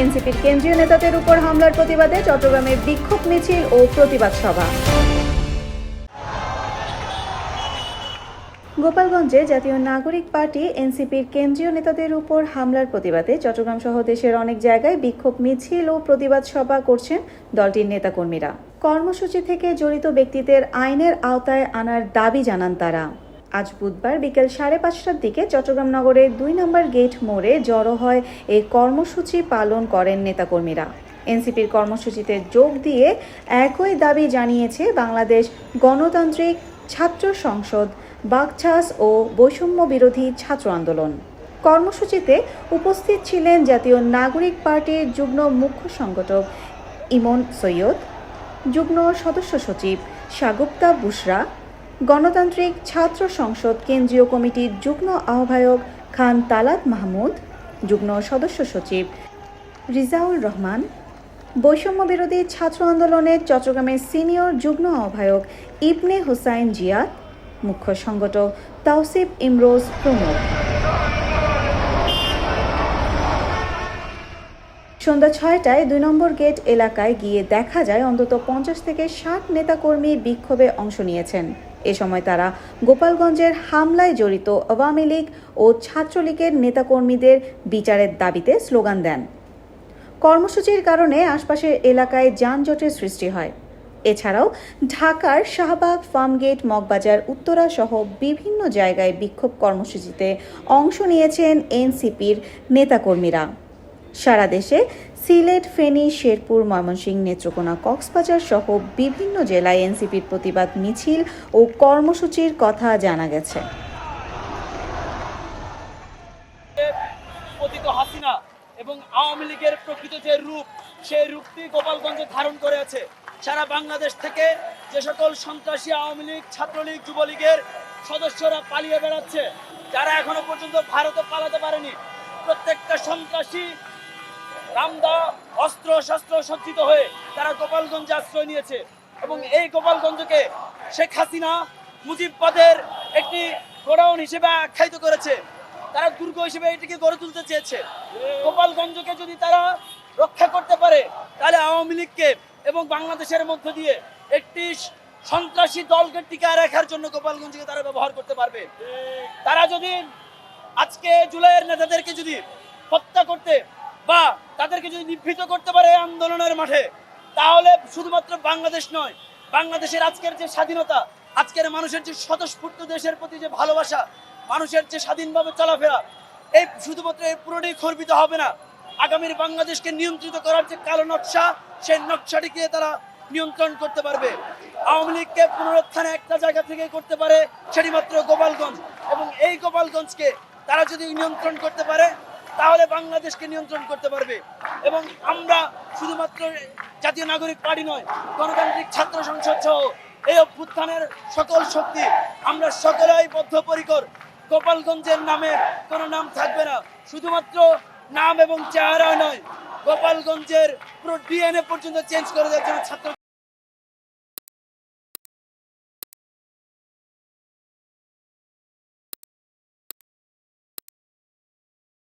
এনসিপির কেন্দ্রীয় নেতাদের উপর হামলার প্রতিবাদে চট্টগ্রামে বিক্ষোভ মিছিল ও প্রতিবাদ সভা। গোপালগঞ্জে জাতীয় নাগরিক পার্টি, এনসিপির কেন্দ্রীয় নেতাদের উপর হামলার প্রতিবাদে চট্টগ্রাম সহ দেশের অনেক জায়গায় বিক্ষোভ মিছিল ও প্রতিবাদ সভা করছেন দলটির নেতাকর্মীরা। কর্মসূচি থেকে জড়িত ব্যক্তিদের আইনের আওতায় আনার দাবি জানান তারা। আজ বুধবার বিকেল সাড়ে পাঁচটার দিকে চট্টগ্রাম নগরের দুই নম্বর গেট মোড়ে জড়ো হয় এই কর্মসূচি পালন করেন নেতাকর্মীরা। এনসিপির কর্মসূচিতে যোগ দিয়ে একই দাবি জানিয়েছে বাংলাদেশ গণতান্ত্রিক ছাত্র সংসদ বাকছাস ও বৈষম্য বিরোধী ছাত্র আন্দোলন। কর্মসূচিতে উপস্থিত ছিলেন জাতীয় নাগরিক পার্টির যুগ্ম মুখ্য সংগঠক ইমন সৈয়দ, যুগ্ম সদস্য সচিব সাগুপ্তা বুশরা গণতান্ত্রিক ছাত্র সংসদ কেন্দ্রীয় কমিটির যুগ্ম আহ্বায়ক খান তালাত মাহমুদ, যুগ্ম সদস্য সচিব রিজাউল রহমান, বৈষম্য বিরোধী ছাত্র আন্দোলনের চট্টগ্রামের সিনিয়র যুগ্ম আহ্বায়ক ইবনে হুসাইন জিয়াদ, মুখ্য সংগঠক তাওসিফ ইমরোজ প্রমুখ। সন্ধ্যা ছয়টায় দুই নম্বর গেট এলাকায় গিয়ে দেখা যায়, অন্তত পঞ্চাশ থেকে ষাট নেতাকর্মী বিক্ষোভে অংশ নিয়েছেন। এ সময় তারা গোপালগঞ্জের হামলায় জড়িত আওয়ামী লীগ ও ছাত্রলীগের নেতাকর্মীদের বিচারের দাবিতে স্লোগান দেন। কর্মসূচির কারণে আশপাশের এলাকায় যানজটের সৃষ্টি হয়। এছাড়াও ঢাকার শাহবাগ, ফার্মগেট, মগবাজার, উত্তরা সহ বিভিন্ন জায়গায় বিক্ষোভ কর্মসূচিতে অংশ নিয়েছেন এনসিপির নেতাকর্মীরা। সারা দেশে সিলেট, ফেনী, শেরপুর, ময়মনসিংহ, নেত্রকোনা, কক্সবাজার সহ বিভিন্ন জেলায় এনসিপির প্রতিবাদ মিছিল ও কর্মসূচির কথা জানা গেছে। এবং আওয়ামী লীগের প্রকৃত যে রূপ, সেই রূপটি গোপালগঞ্জে ধারণ করে আছে। সারা বাংলাদেশ থেকে যে সকল সন্ত্রাসী আওয়ামী লীগ, ছাত্রলীগ, যুবলীগের সদস্যরা পালিয়ে বেড়াচ্ছে, যারা এখনও পর্যন্ত ভারতে পালাতে পারেনি। প্রত্যেকটা সন্ত্রাসী রামদা অস্ত্র, শস্ত্র সজ্জিত হয়ে তারা গোপালগঞ্জে আশ্রয় নিয়েছে। এবং এই গোপালগঞ্জকে শেখ হাসিনা মুজিববাদের একটি গোডাউন হিসেবে আখ্যায়িত করেছে। তারা দুর্গ হিসেবে এটিকে গড়ে তুলতে চেয়েছে। গোপালগঞ্জকে যদি তারা রক্ষা করতে পারে, তাহলে আওয়ামী লীগকে এবং বাংলাদেশের মধ্য দিয়ে একটি সন্ত্রাসী দলকে টিকায় রাখার জন্য গোপালগঞ্জকে তারা ব্যবহার করতে পারবে। তারা যদি আজকে জুলাইয়ের নেতাদেরকে যদি হত্যা করতে বা তাদেরকে যদি নিভৃত করতে পারে আন্দোলনের মাঠে, তাহলে শুধুমাত্র বাংলাদেশ নয়, বাংলাদেশের আজকের যে স্বাধীনতা, আজকের মানুষের যে স্বতঃস্ফূর্ত দেশের প্রতি যে ভালোবাসা, মানুষের যে স্বাধীনভাবে চলাফেরা, এই শুধুমাত্র এই পুরোটাই খর্বিত হবে না। আগামীর বাংলাদেশকে নিয়ন্ত্রিত করার যে কালো নকশা, সেই নকশাটিকে তারা নিয়ন্ত্রণ করতে পারবে। আওয়ামী লীগকে পুনরুত্থানে একটা জায়গা থেকে করতে পারে সেটি মাত্র গোপালগঞ্জ। এবং এই গোপালগঞ্জকে তারা যদি নিয়ন্ত্রণ করতে পারে তাহলে বাংলাদেশকে নিয়ন্ত্রণ করতে পারবে। এবং আমরা শুধুমাত্র জাতীয় নাগরিক পার্টি নয়, গণতান্ত্রিক ছাত্র সংসদ সহ এই অভ্যুত্থানের সকল শক্তি আমরা সকলেই বদ্ধপরিকর। গোপালগঞ্জের নামে কোনো নাম থাকবে না। শুধুমাত্র নাম এবং চেহারা নয়, গোপালগঞ্জের পুরো ডিএনএ পর্যন্ত চেঞ্জ করে দেওয়ার জন্য ছাত্র